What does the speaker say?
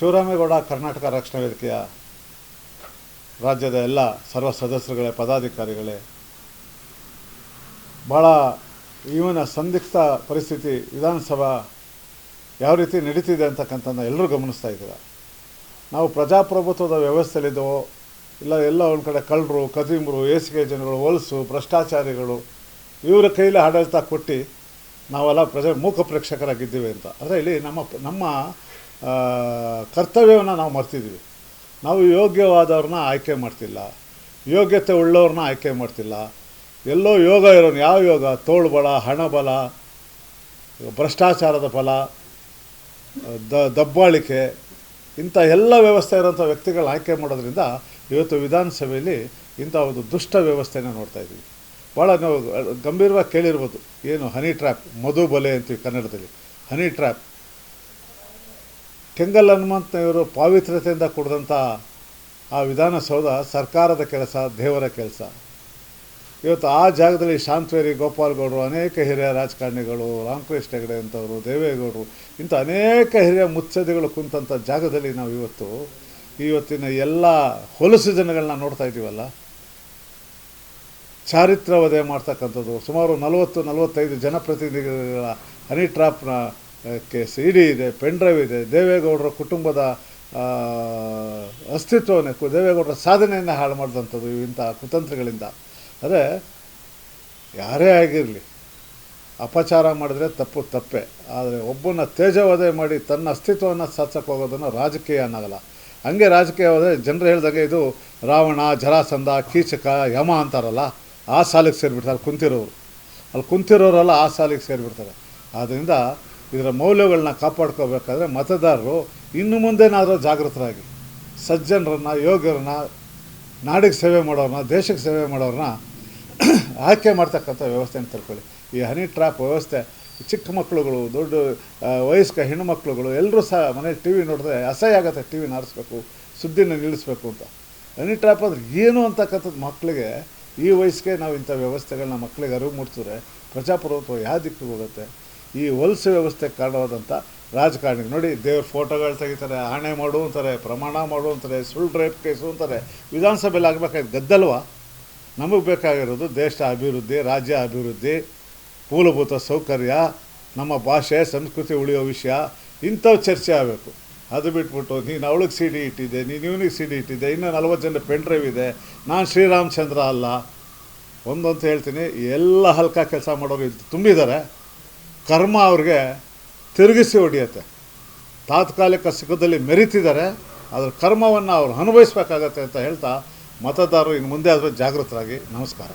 ಶಿವರಾಮೇಗೌಡ ಕರ್ನಾಟಕ ರಕ್ಷಣಾ ವೇದಿಕೆಯ ರಾಜ್ಯದ ಎಲ್ಲ ಸರ್ವ ಸದಸ್ಯರುಗಳೇ, ಪದಾಧಿಕಾರಿಗಳೇ ಭಾಳ ಇವನ ಸಂದಿಗ್ಧ ಪರಿಸ್ಥಿತಿ ವಿಧಾನಸಭಾ ಯಾವ ರೀತಿ ನಡೀತಿದೆ ಅಂತಕ್ಕಂಥದ್ದನ್ನ ಎಲ್ಲರೂ ಗಮನಿಸ್ತಾ ಇದ್ದೀರ? ನಾವು ಪ್ರಜಾಪ್ರಭುತ್ವದ ವ್ಯವಸ್ಥೆಯಲ್ಲಿದ್ದವೋ, ಇಲ್ಲ ಎಲ್ಲ ಒಂದು ಕಡೆ ಕಳ್ಳರು, ಕದಿಮರು ಏಸಿಗೆ ಜನಗಳು, ಹೊಲಸು, ಭ್ರಷ್ಟಾಚಾರಿಗಳು, ಇವರ ಕೈಲಿ ಆಡಳಿತ ಕೊಟ್ಟು ನಾವೆಲ್ಲ ಪ್ರಜೆ ಮೂಕ ಪ್ರೇಕ್ಷಕರಾಗಿದ್ದೀವಿ ಅಂತ. ಅದರಲ್ಲಿ ನಮ್ಮ ನಮ್ಮ ಕರ್ತವ್ಯವನ್ನು ನಾವು ಮರ್ತಿದ್ದೀವಿ ನಾವು ಯೋಗ್ಯವಾದವ್ರನ್ನ ಆಯ್ಕೆ ಮಾಡ್ತಿಲ್ಲ. ಯೋಗ್ಯತೆ ಉಳ್ಳವ್ರನ್ನ ಆಯ್ಕೆ ಮಾಡ್ತಿಲ್ಲ. ಎಲ್ಲೋ ಯೋಗ ಇರೋನು ಯಾವ ಯೋಗ? ತೋಳ್ಬಲ ಹಣಬಲ ಭ್ರಷ್ಟಾಚಾರದ ಫಲ ದ, ದಬ್ಬಾಳಿಕೆ ಇಂಥ ಎಲ್ಲ ವ್ಯವಸ್ಥೆ ಇರೋಂಥ ವ್ಯಕ್ತಿಗಳನ್ನ ಆಯ್ಕೆ ಮಾಡೋದ್ರಿಂದ ಇವತ್ತು ವಿಧಾನಸಭೆಯಲ್ಲಿ ಇಂಥ ಒಂದು ದುಷ್ಟ ವ್ಯವಸ್ಥೆನ ನೋಡ್ತಾ ಇದ್ದೀವಿ. ಭಾಳ ನಾವು ಗಂಭೀರವಾಗಿ ಕೇಳಿರ್ಬೋದು. ಏನು ಹನಿ ಟ್ರ್ಯಾಪ್, ಮಧು ಬಲೆ ಅಂತೀವಿ ಕನ್ನಡದಲ್ಲಿ. Honey trap. ಕೆಂಗಲ್ ಹನುಮಂತನವರು ಪಾವಿತ್ರ್ಯತೆಯಿಂದ ಕೊಡಿದಂಥ ಆ ವಿಧಾನಸೌಧ ಸರ್ಕಾರದ ಕೆಲಸ, ದೇವರ ಕೆಲಸ. ಇವತ್ತು ಆ ಜಾಗದಲ್ಲಿ ಶಾಂತವೇರಿ, ಗೋಪಾಲ್ಗೌಡರು, ಅನೇಕ ಹಿರಿಯ ರಾಜಕಾರಣಿಗಳು, ರಾಮಕೃಷ್ಣ ಹೆಗಡೆ ಅಂಥವರು ದೇವೇಗೌಡರು, ಇಂಥ ಅನೇಕ ಹಿರಿಯ ಮುತ್ಸದ್ದಿಗಳು ಕುಂತಂಥ ಜಾಗದಲ್ಲಿ ನಾವು ಇವತ್ತು, ಇವತ್ತಿನ ಎಲ್ಲ ಹೊಲಸು ಜನಗಳನ್ನ ನೋಡ್ತಾ ಇದ್ದೀವಲ್ಲ? ಚಾರಿತ್ರ ವಧೆ ಮಾಡ್ತಕ್ಕಂಥದ್ದು, ಸುಮಾರು ನಲವತ್ತು, ನಲವತ್ತೈದು ಜನಪ್ರತಿನಿಧಿಗಳ ಹನಿ ಟ್ರಾಪ್ನ ಕೇಸ್ ಇಡಿ ಇದೆ ಪೆನ್ ಡ್ರೈವ್ ಇದೆ, ದೇವೇಗೌಡರ ಕುಟುಂಬದ ಅಸ್ತಿತ್ವವನ್ನು ಕು- ದೇವೇಗೌಡರ ಸಾಧನೆಯನ್ನು ಹಾಳು ಮಾಡಿದಂಥದ್ದು ಇಂಥ ಕುತಂತ್ರಗಳಿಂದ. ಅದೇ ಯಾರೇ ಆಗಿರಲಿ, ಅಪಚಾರ ಮಾಡಿದ್ರೆ ತಪ್ಪು, ತಪ್ಪೆ. ಆದರೆ ಒಬ್ಬನ ತೇಜವಧೆ ಮಾಡಿ ತನ್ನ ಅಸ್ತಿತ್ವವನ್ನು ಸಾಧಿಸಕ್ಕೆ ಹೋಗೋದನ್ನು ರಾಜಕೀಯ ಅನ್ನೋಲ್ಲ ಹಂಗೆ ರಾಜಕೀಯ ಹೋದರೆ ಜನರು ಹೇಳ್ದಂಗೆ ಇದು ರಾವಣ, ಜರಾಸಂಧ, ಕೀಚಕ, ಯಮ ಅಂತಾರಲ್ಲ, ಆ ಸಾಲಿಗೆ ಸೇರಿಬಿಡ್ತಾರೆ ಕುಂತಿರೋರು. ಅಲ್ಲಿ ಕುಂತಿರೋರೆಲ್ಲ ಆ ಸಾಲಿಗೆ ಸೇರಿಬಿಡ್ತಾರೆ. ಆದ್ದರಿಂದ ಇದರ ಮೌಲ್ಯಗಳನ್ನ ಕಾಪಾಡ್ಕೋಬೇಕಾದ್ರೆ ಮತದಾರರು ಇನ್ನು ಮುಂದೆನಾದರೂ ಜಾಗೃತರಾಗಿ, ಸಜ್ಜನರನ್ನ, ಯೋಗ್ಯರನ್ನ, ನಾಡಿಗೆ ಸೇವೆ ಮಾಡೋರನ್ನ ದೇಶಕ್ಕೆ ಸೇವೆ ಮಾಡೋರನ್ನ ಆಯ್ಕೆ ಮಾಡ್ತಕ್ಕಂಥ ವ್ಯವಸ್ಥೆಯನ್ನು ತಿಳ್ಕೊಳ್ಳಿ. ಈ ಹನಿ ಟ್ರ್ಯಾಪ್ ವ್ಯವಸ್ಥೆ, ಚಿಕ್ಕ ಮಕ್ಕಳುಗಳು, ದೊಡ್ಡ ವಯಸ್ಕ ವಯಸ್ಕ ಹೆಣ್ಣುಮಕ್ಳುಗಳು ಎಲ್ಲರೂ ಸಹ ಮನೆ ಟಿ ವಿ ನೋಡಿದ್ರೆ ಅಸಹ್ಯ ಆಗುತ್ತೆ, ಟಿ ವಿನ ಆರಿಸ್ಬೇಕು ಸುದ್ದಿನ ನಿಲ್ಲಿಸ್ಬೇಕು ಅಂತ. ಹನಿ ಟ್ರ್ಯಾಪ್ ಅಂದ್ರೆ ಏನು ಅಂತಕ್ಕಂಥದ್ದು ಮಕ್ಕಳಿಗೆ, ಈ ವಯಸ್ಸಿಗೆ ನಾವು ಇಂಥ ವ್ಯವಸ್ಥೆಗಳನ್ನ ಮಕ್ಕಳಿಗೆ ಅರಿವು ಮೂಡಿಸಿದ್ರೆ ಪ್ರಜಾಪ್ರಭುತ್ವ ಯಾವ ದಿಕ್ಕಿಗೆ ಹೋಗುತ್ತೆ? ಈ ಹೊಲಸು ವ್ಯವಸ್ಥೆ ಕಾರಣವಾದಂಥ ರಾಜಕಾರಣಿ. ನೋಡಿ, ದೇವ್ರ ಫೋಟೋಗಳು ತೆಗಿತಾರೆ, ಆಣೆ ಮಾಡು ಅಂತಾರೆ, ಪ್ರಮಾಣ ಮಾಡು ಅಂತಾರೆ, ಸುಳ್ಳು ರೇಪ್ ಕೇಸು ಅಂತಾರೆ. ವಿಧಾನಸಭೆಯಲ್ಲಿ ಆಗಬೇಕಾಗಿ ಗದ್ದಲ್ವಾ? ನಮಗೆ ಬೇಕಾಗಿರೋದು ದೇಶ ಅಭಿವೃದ್ಧಿ, ರಾಜ್ಯ ಅಭಿವೃದ್ಧಿ, ಮೂಲಭೂತ ಸೌಕರ್ಯ, ನಮ್ಮ ಭಾಷೆ, ಸಂಸ್ಕೃತಿ ಉಳಿಯೋ ವಿಷಯ, ಇಂಥವು ಚರ್ಚೆ ಆಗಬೇಕು. ಅದು ಬಿಟ್ಬಿಟ್ಟು, ನೀನು ಅವಳಿಗೆ ಸಿ ಡಿ ಇಟ್ಟಿದ್ದೆ, ನೀನು ಇವನಿಗೆ ಸಿ ಡಿ ಇಟ್ಟಿದ್ದೆ, ಇನ್ನೂ ನಲ್ವತ್ತು ಜನ ಪೆನ್ ಡ್ರೈವ್ ಇದೆ, ನಾನು ಶ್ರೀರಾಮಚಂದ್ರ ಅಲ್ಲ. ಒಂದಂತ ಹೇಳ್ತೀನಿ, ಎಲ್ಲ ಹಲ್ಕ ಕೆಲಸ ಮಾಡೋರು ತುಂಬಿದ್ದಾರೆ. ಕರ್ಮ ಅವ್ರಿಗೆ ತಿರುಗಿಸಿ ಹೊಡಿಯುತ್ತೆ. ತಾತ್ಕಾಲಿಕ ಸುಖದಲ್ಲಿ ಮೆರಿತಿದ್ದಾರೆ ಅದರ ಕರ್ಮವನ್ನು ಅವ್ರು ಅನುಭವಿಸ್ಬೇಕಾಗತ್ತೆ ಅಂತ ಹೇಳ್ತಾ ಮತದಾರರು ಇನ್ನು ಮುಂದೆ ಆದರೂ ಜಾಗೃತರಾಗಿ. ನಮಸ್ಕಾರ.